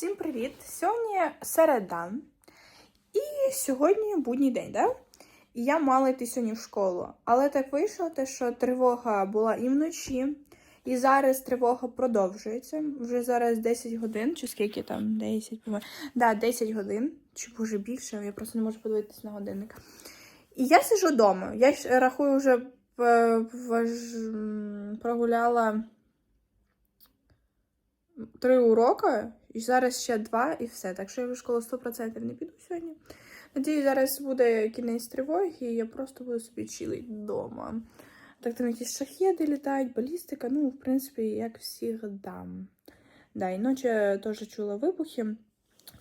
Всім привіт! Сьогодні середа. І сьогодні будній день, да? І я мала йти сьогодні в школу. Але так вийшло, те, що тривога була і вночі, і зараз тривога продовжується. Вже зараз 10 годин, чи скільки там? 10, по-моєму. Да, 10 годин, чи може більше, я просто не можу подивитися на годинник. І я сиджу вдома. Я рахую, вже е, прогуляла три уроки, і зараз ще два, і все. Так що я в школу 100% не піду сьогодні. Надіюсь, зараз буде кінець тривоги, і я просто буду собі чилити вдома. Так там якісь шахеди літають, балістика, ну, в принципі, як всіх дам. Да, і ночі теж чула вибухи.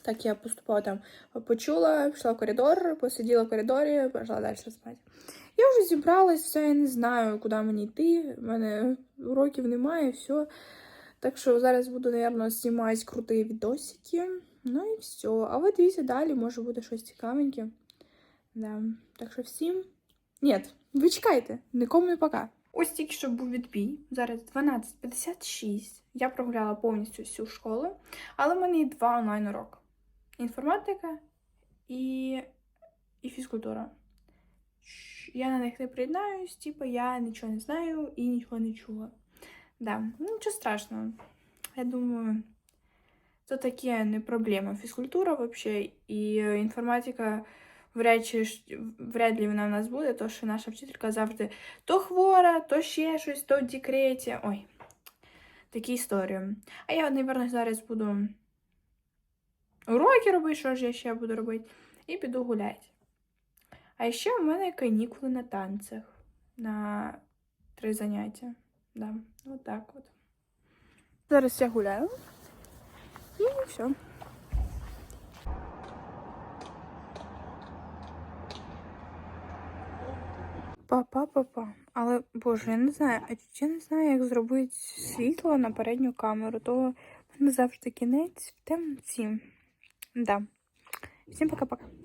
Так я поступала там, почула, пішла в коридор, посиділа в коридорі, пішла далі спати. Я вже зібралась, все, я не знаю, куди мені йти. У мене уроків немає, все. Так що зараз буду, напевно, знімати круті відосики. Ну і все. А ви дивіться далі, може буде щось цікавеньке. Да. Так що всім. Ні, ви чекайте, нікому не пока. Ось тільки що був відбій. Зараз 12.56. Я прогуляла повністю всю школу, але в мене є два онлайн-уроки: інформатика і, і фізкультура. Я на них не приєднаюсь, типу я нічого не знаю і нічого не чула. Да, ну нічого страшного. Я думаю, це таке не проблема. Фізкультура взагалі і інформатика вряд, чи, вряд ли вона в нас буде, тому що наша вчителька завжди то хвора, то ще щось, то в декреті. Ой, такі історії. А я, мабуть, зараз буду уроки робити, що ж я ще буду робити, і піду гуляти. А ще в мене канікули на танцях на три заняття. Да, вот так вот. Зараз я гуляю. І все. Папа, папа. Але, боже, я не знаю, а я не знаю, як зробити світло на передню камеру, то мене завжди кінець в темноті. Да. Всім пока-пока.